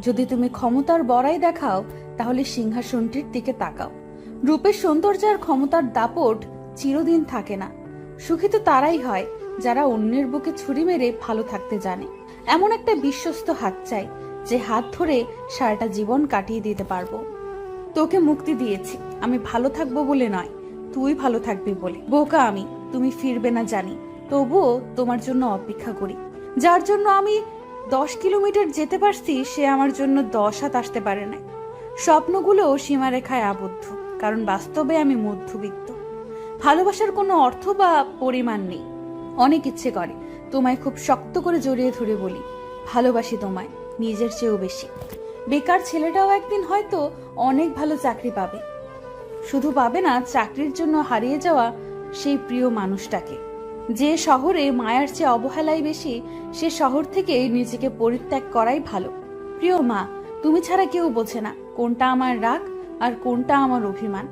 যদি তুমি ক্ষমতার বড়াই দেখাও, তাহলে সিংহাসনটির দিকে তাকাও। রূপের সৌন্দর্য আর ক্ষমতার দাপট চিরদিন থাকে না। সুখী তো তারাই হয়, যারা অন্যের বুকে ছুরি মেরে ভালো থাকতে জানে। এমন একটা বিশ্বস্ত হাত চাই, যে হাত ধরে সারাটা জীবন কাটিয়ে দিতে পারব। তোকে মুক্তি দিয়েছি, আমি ভালো থাকব বলে নয়, তুই ভালো থাকবি বলে। বোকা আমি, তুমি ফিরবে না জানি, তবুও তোমার জন্য অপেক্ষা করি। যার জন্য আমি দশ কিলোমিটার যেতে পারছি, সে আমার জন্য দশ হাত আসতে পারে না স্বপ্নগুলো সীমারেখায় আবদ্ধ, কারণ বাস্তবে আমি মধ্যবিত্ত। ভালোবাসার কোনো অর্থ বা পরিমাণ নেই। অনেক ইচ্ছে করে, তোমায় খুব শক্ত করে জড়িয়ে ধরে বলি, ভালোবাসি তোমায়, নিজের চেয়েও বেশি। বেকার ছেলেটাও একদিন হয়তো অনেক ভালো চাকরি পাবে। শুধু পাবে না, চাকরির জন্য হারিয়ে যাওয়া সেই প্রিয় মানুষটাকে। যে শহরে মায়ার চেয়ে অবহেলাই বেশি, সে শহর থেকে নিজেকে পরিত্যাগ করাই ভালো। প্রিয় মা, তুমি ছাড়া কেউ বোঝে না কোনটা আমার রাগ আর কোনটা আমার অভিমান।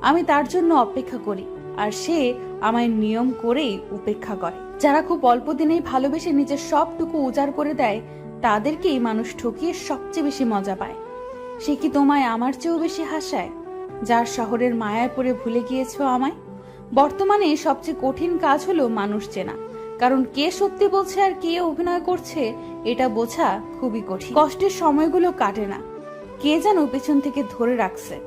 আমি তার জন্য অপেক্ষা করি আর সে আমায় নিয়ম করেই উপেক্ষা করে। যারা খুব অল্প দিনেই ভালোবেসে নিজের সবটুকু উজাড় করে দেয়, তাদেরকেই মানুষ ঠকিয়ে সবচেয়ে বেশি মজা পায়। সে কি তোমায় আমার চেয়েও বেশি হাসায়? যার শহরের মায়ায় পড়ে ভুলে গিয়েছো আমায়? বর্তমানে সবচেয়ে কঠিন কাজ হলো মানুষ চেনা। কারণ কে সত্যি বলছে আর কে অভিনয় করছে, এটা বোঝা খুবই কঠিন। কষ্টের সময়গুলো কাটে না। কে যেন পেছন থেকে ধরে রাখছে।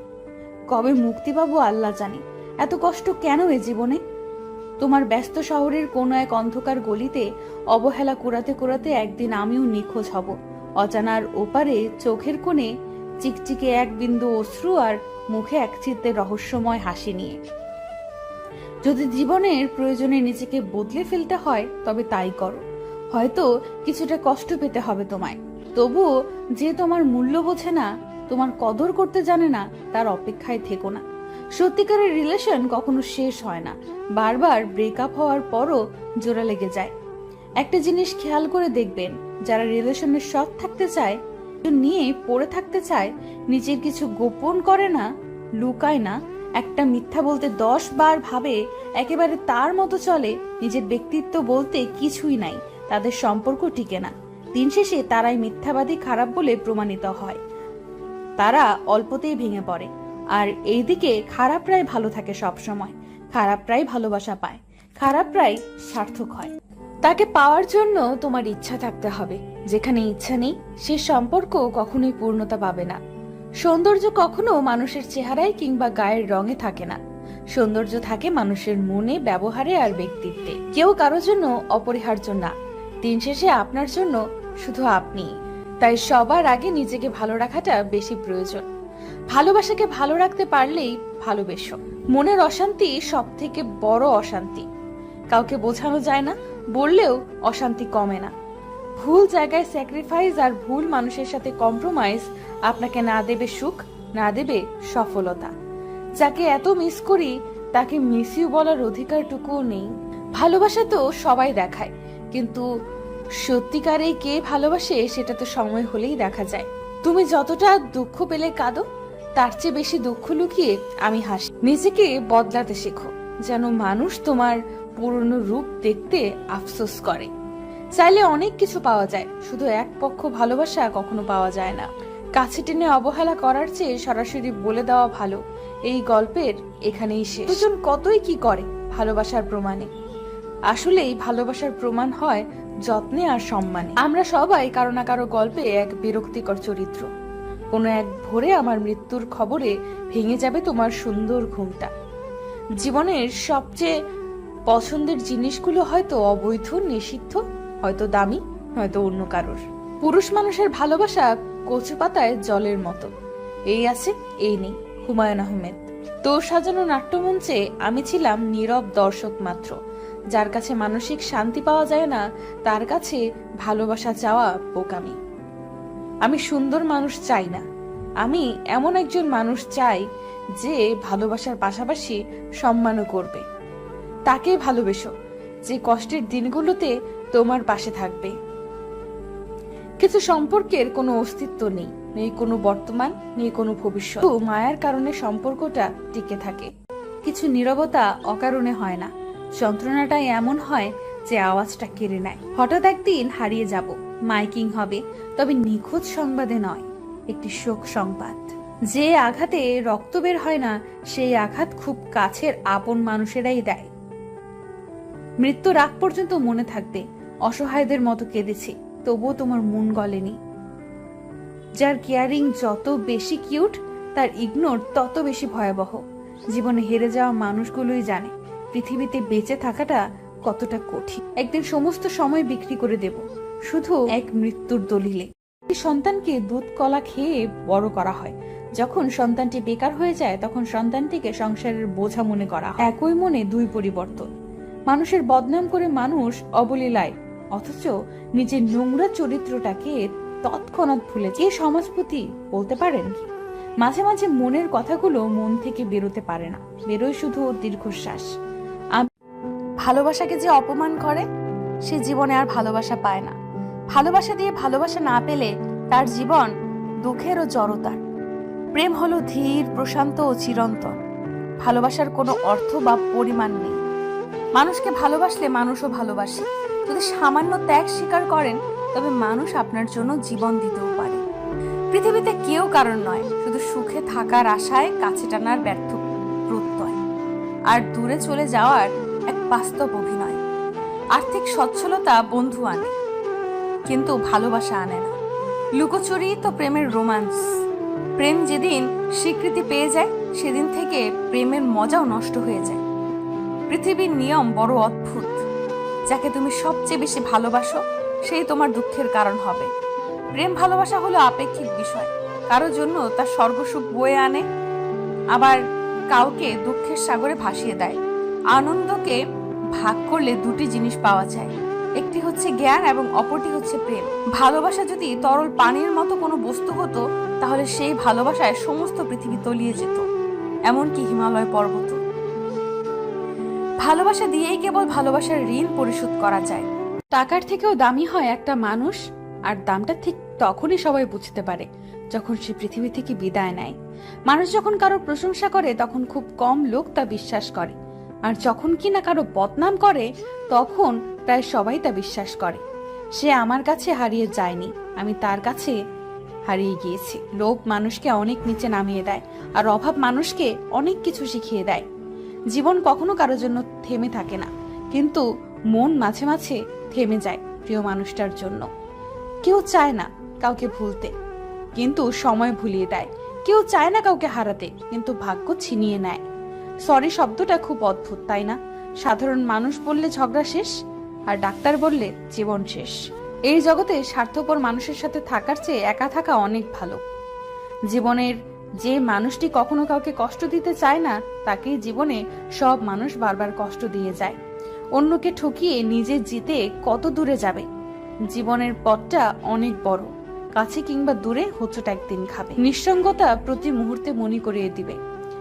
কবে মুক্তি পাবো আল্লাহ জানি। এত কষ্ট কেন এ জীবনে? তোমার ব্যস্ত শহরের কোনো এক অন্ধকার গলিতে, অবহেলা কুড়াতে কুড়াতে একদিন আমিও নিখোঁজ হব। অজানার ওপারে চোখের কোণে, চিকচিকে এক বিন্দু অশ্রু আর মুখে এক চিত্তে রহস্যময় হাসি নিয়ে। যদি জীবনের প্রয়োজনে নিজেকে বদলে ফেলতে হয়, তবে তাই করো। হয়তো কিছুটা কষ্ট পেতে হবে তোমায়। তবুও যে তোমার মূল্য বোঝে না, তোমার কদর করতে জানে না, তার অপেক্ষায় থেকো না। সত্যিকারের রিলেশন কখনো শেষ হয় না। বারবার ব্রেকআপ হওয়ার পরও জোড়া লেগে যায়। একটা জিনিস খেয়াল করে দেখবেন, যারা রিলেশনে সৎ থাকতে চায়, নিয়ে পড়ে থাকতে চায়, নিজের কিছু গোপন করে না, লুকায় না একটা মিথ্যা বলতে দশ বার ভাবে একেবারে তার মতো চলে, নিজের ব্যক্তিত্ব বলতে কিছুই নাই, তাদের সম্পর্ক টিকে না। দিন শেষে তারাই মিথ্যাবাদী খারাপ বলে প্রমাণিত হয়। তারা অল্পতেই ভেঙে পড়ে। আর এইদিকে খারাপরাই ভালো থাকে সব সময়। খারাপরাই ভালোবাসা পায়। খারাপ খারাপরাই সার্থক হয়। তাকে পাওয়ার জন্য তোমার ইচ্ছা থাকতে হবে। যেখানে ইচ্ছা নেই, সে সম্পর্ক কখনোই পূর্ণতা পাবে না। সৌন্দর্য কখনো মানুষের চেহারায় কিংবা গায়ের রঙে থাকে না। সৌন্দর্য থাকে মানুষের মনে, ব্যবহারে আর ব্যক্তিত্বে। কেউ কারোর জন্য অপরিহার্য না। দিন শেষে আপনার জন্য শুধু আপনি। তাই সবার আগে নিজেকে ভালো রাখাটা বেশি প্রয়োজন। ভালোবাসাকে ভালো রাখতে পারলেই ভালোবেসো। মনের অশান্তি সব থেকে বড় অশান্তি। কাউকে বোঝানো যায় না, বললেও অশান্তি কমে না। ভুল জায়গায় স্যাক্রিফাইস আর ভুল মানুষের সাথে কম্প্রোমাইজ আপনাকে না দেবে সুখ, না দেবে সফলতা। যাকে এত মিস করি, তাকে মিস ইউ বলার অধিকারটুকুও নেই। ভালোবাসা তো সবাই দেখায়, কিন্তু সত্যিকারে কে ভালোবাসে সেটা তো সময় হলেই দেখা যায়। তুমি যতটা দুঃখ পেলে কাঁদো, তার চেয়ে বেশি দুঃখ লুকিয়ে আমি হাসি। নিজেকে বদলাতে শেখো, যেন মানুষ তোমার পুরনো রূপ দেখতে আফসোস করে। চাইলে অনেক কিছু পাওয়া যায়, শুধু এক পক্ষ ভালোবাসা কখনো পাওয়া যায় না। কাছে টেনে অবহেলা করার চেয়ে সরাসরি বলে দেওয়া ভালো। এই গল্পের এখানেই শেষ। দুজন কতই কি করে ভালোবাসার প্রমাণে? আসলেই ভালোবাসার প্রমাণ হয় যত্নে আর সম্মানে। আমরা সবাই কারও না কারও গল্পে এক বিরক্তিকর চরিত্র। কোনো এক ভোরে আমার মৃত্যুর খবরে ভেঙে যাবে তোমার সুন্দর ঘুমটা। জীবনের সবচেয়ে পছন্দের জিনিসগুলো হয়তো অবৈধ, নিষিদ্ধ হয়তো দামি, হয়তো অন্য কারোর। পুরুষ মানুষের ভালোবাসা কচু পাতায় জলের মতো। এই আছে, এই নেই, হুমায়ুন আহমেদ। তো সাজানো নাট্যমঞ্চে আমি ছিলাম নীরব দর্শক মাত্র। যার কাছে মানসিক শান্তি পাওয়া যায় না, তার কাছে ভালোবাসা চাওয়া বোকামি। আমি সুন্দর মানুষ চাই না। আমি এমন একজন মানুষ চাই যে ভালোবাসার পাশাপাশি সম্মানও করবে। তাকে ভালোবেসো। যে কষ্টের দিনগুলোতে তোমার পাশে থাকবে। কিছু সম্পর্কের কোনো অস্তিত্ব নেই নেই কোনো বর্তমান, নেই কোনো ভবিষ্যৎ। মায়ার কারণে সম্পর্কটা টিকে থাকে। কিছু নীরবতা অকারণে হয় না। যন্ত্রণাটাই এমন হয় যে আওয়াজটা কেড়ে নেয়। হঠাৎ একদিন হারিয়ে যাব, মাইকিং হবে, তবে নিখোঁজ সংবাদে নয়, একটি শোক সংবাদ। যে আঘাতে রক্ত বের হয় না, সেই আঘাত খুব কাছের আপন মানুষেরাই দেয়। মৃত্যুর আগ পর্যন্ত মনে থাকবে অসহায়দের মতো কেঁদেছি, তবুও তোমার মন গলেনি। যার কেয়ারিং যত বেশি কিউট তার ইগনোর তত বেশি ভয়াবহ। জীবনে হেরে যাওয়া মানুষগুলোই জানে, পৃথিবীতে বেঁচে থাকাটা কতটা কঠিন। একদিন সমস্ত সময় বিক্রি করে দেব, শুধু এক মৃত্যুর দলিলে। সন্তানকে দুধ, কলা খেয়ে বড় করা হয়। যখন সন্তানটি বেকার হয়ে যায়, তখন সন্তানটিকে সংসারের বোঝা মনে করা হয়। একই মনে দুই পরিবর্তন। মানুষের বদনাম করে মানুষ অবলীলায় অথচ নিজের নোংরা চরিত্রটাকে তৎক্ষণাৎ ভুলে যে সমাজপতি বলতে পারেন, মাঝে মাঝে মনের কথাগুলো মন থেকে বেরোতে পারে না। বেরোয় শুধু দীর্ঘশ্বাস। ভালোবাসাকে যে অপমান করে, সে জীবনে আর ভালোবাসা পায় না। ভালোবাসা দিয়ে ভালোবাসা না পেলে তার জীবন দুঃখের ও জড়তার। প্রেম হলো ধীর, প্রশান্ত ও চিরন্তন। ভালোবাসার কোনো অর্থ বা পরিমাণ নেই। মানুষকে ভালোবাসলে মানুষও ভালোবাসে। যদি সামান্য ত্যাগ স্বীকার করেন, তবে মানুষ আপনার জন্য জীবন দিতেও পারে। পৃথিবীতে কেউ কারণ নয়, শুধু সুখে থাকার আশায় কাছে টানার ব্যর্থ প্রত্যয়। আর দূরে চলে যাওয়ার এক বাস্তব অভিনয়। আর্থিক সচ্ছলতা বন্ধু আনে, কিন্তু ভালোবাসা আনে না। লুকোচুরি তো প্রেমের রোমান্স। প্রেম যেদিন স্বীকৃতি পেয়ে যায়, সেদিন থেকে প্রেমের মজাও নষ্ট হয়ে যায়। পৃথিবীর নিয়ম বড় অদ্ভুত। যাকে তুমি সবচেয়ে বেশি ভালোবাসো, সেই তোমার দুঃখের কারণ হবে। প্রেম ভালোবাসা হলো আপেক্ষিক বিষয়। কারোর জন্য তার সর্বসুখ বয়ে আনে, আবার কাউকে দুঃখের সাগরে ভাসিয়ে দেয়। আনন্দকে ভাগ করলে দুটি জিনিস পাওয়া যায়। একটি হচ্ছে জ্ঞান এবং অপরটি হচ্ছে প্রেম। ভালোবাসা যদি তরল পানির মতো কোনো বস্তু হতো, তাহলে সেই ভালোবাসায় সমস্ত পৃথিবী তলিয়ে যেত। এমনকি হিমালয় পর্বত ভালোবাসা দিয়েই কেবল ভালোবাসার ঋণ পরিশোধ করা যায়। টাকার থেকেও দামি হয় একটা মানুষ, আর দামটা ঠিক তখনই সবাই বুঝতে পারে, যখন সে পৃথিবী থেকে বিদায় নেয়। মানুষ যখন কারও প্রশংসা করে, তখন খুব কম লোক তা বিশ্বাস করে। আর যখন কিনা কারও বদনাম করে, তখন প্রায় সবাই তা বিশ্বাস করে। সে আমার কাছে হারিয়ে যায়নি, আমি তার কাছে হারিয়ে গিয়েছি। লোভ মানুষকে অনেক নিচে নামিয়ে দেয়, আর অভাব মানুষকে অনেক কিছু শিখিয়ে দেয়। জীবন কখনো কারোর জন্য থেমে থাকে না। কিন্তু মন মাঝে মাঝে থেমে যায় প্রিয় মানুষটার জন্য। কেউ চায় না কাউকে ভুলতে, কিন্তু সময় ভুলিয়ে দেয়। কেউ চায় না কাউকে হারাতে, কিন্তু ভাগ্য ছিনিয়ে নেয়। সরি শব্দটা খুব অদ্ভুত, তাই না? সাধারণ মানুষ বললে ঝগড়া শেষ, আর ডাক্তার বললে জীবন শেষ। এই জগতে স্বার্থপর মানুষের সাথে থাকার চেয়ে একা থাকা অনেক ভালো। জীবনের যে মানুষটি কখনো কাউকে কষ্ট দিতে চায় না, তাকে জীবনে সব মানুষ বারবার কষ্ট দিয়ে যায়। অন্যকে ঠকিয়ে নিজে জিতে কত দূরে যাবে? জীবনের পথটা অনেক বড়। কাছে কিংবা দূরে হোঁচট একদিন খাবে। নিঃসঙ্গতা প্রতি মুহূর্তে মনে করিয়ে দিবে।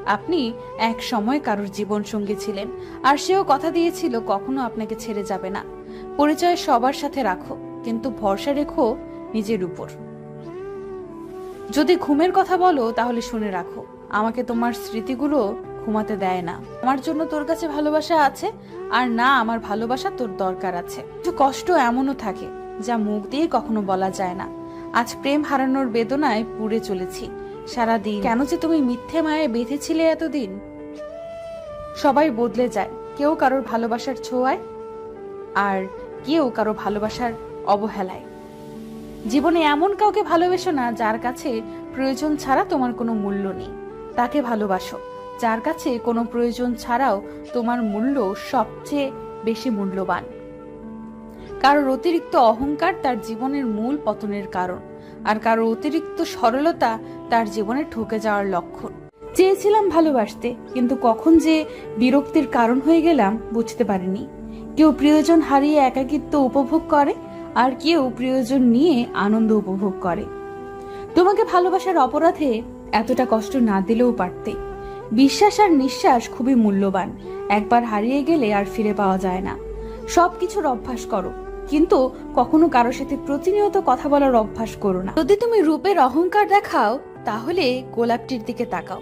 আপনি এক সময় কারোর জীবন সঙ্গী ছিলেন, আর সেও কথা দিয়েছিল, কখনো আপনাকে ছেড়ে যাবে না। পরিচয় সবার সাথে রাখো, কিন্তু ভরসা রেখো নিজের উপর। যদি ঘুমের কথা বলো, তাহলে শুনে রাখো। আমাকে তোমার স্মৃতিগুলো ঘুমাতে দেয় না। আমার জন্য তোর কাছে ভালোবাসা আছে, আর না, আমার ভালোবাসা তোর দরকার আছে। কিছু কষ্ট এমনও থাকে, যা মুখ দিয়ে কখনো বলা যায় না। আজ প্রেম হারানোর বেদনায় পুড়ে চলেছি। সারাদিন কেন যে তুমি মিথ্যে মায়ে বেঁধেছিলে এতদিন? সবাই বদলে যায়। কেউ কারোর ভালোবাসার ছোঁয়ায়, আর কেউ কারও ভালোবাসার অবহেলায়। জীবনে এমন কাউকে ভালোবেসো না যার কাছে প্রয়োজন ছাড়া তোমার কোনো মূল্য নেই। তাকে ভালোবাসো, যার কাছে কোনো প্রয়োজন ছাড়াও তোমার মূল্য সবচেয়ে বেশি মূল্যবান। কারোর অতিরিক্ত অহংকার তার জীবনের মূল পতনের কারণ, আর কারোর অতিরিক্ত সরলতা তার জীবনে ঠকে যাওয়ার লক্ষণ। চেয়েছিলাম ভালোবাসতে, কিন্তু কখন যে বিরক্তির কারণ হয়ে গেলাম বুঝতে পারিনি। কেউ প্রিয়জন হারিয়ে একাকিত্ব উপভোগ করে আর কেউ প্রিয়জন নিয়ে আনন্দ উপভোগ করে। তোমাকে ভালোবাসার অপরাধে এতটা কষ্ট না দিলেও পারতে। বিশ্বাস আর নিঃশ্বাস খুবই মূল্যবান। একবার হারিয়ে গেলে আর ফিরে পাওয়া যায় না। সবকিছুর অভ্যাস করো। কিন্তু কখনো কারও সাথে প্রতিনিয়ত কথা বলার অভ্যাস করো না। যদি তুমি রূপের অহংকার দেখাও, তাহলে গোলাপটির দিকে তাকাও।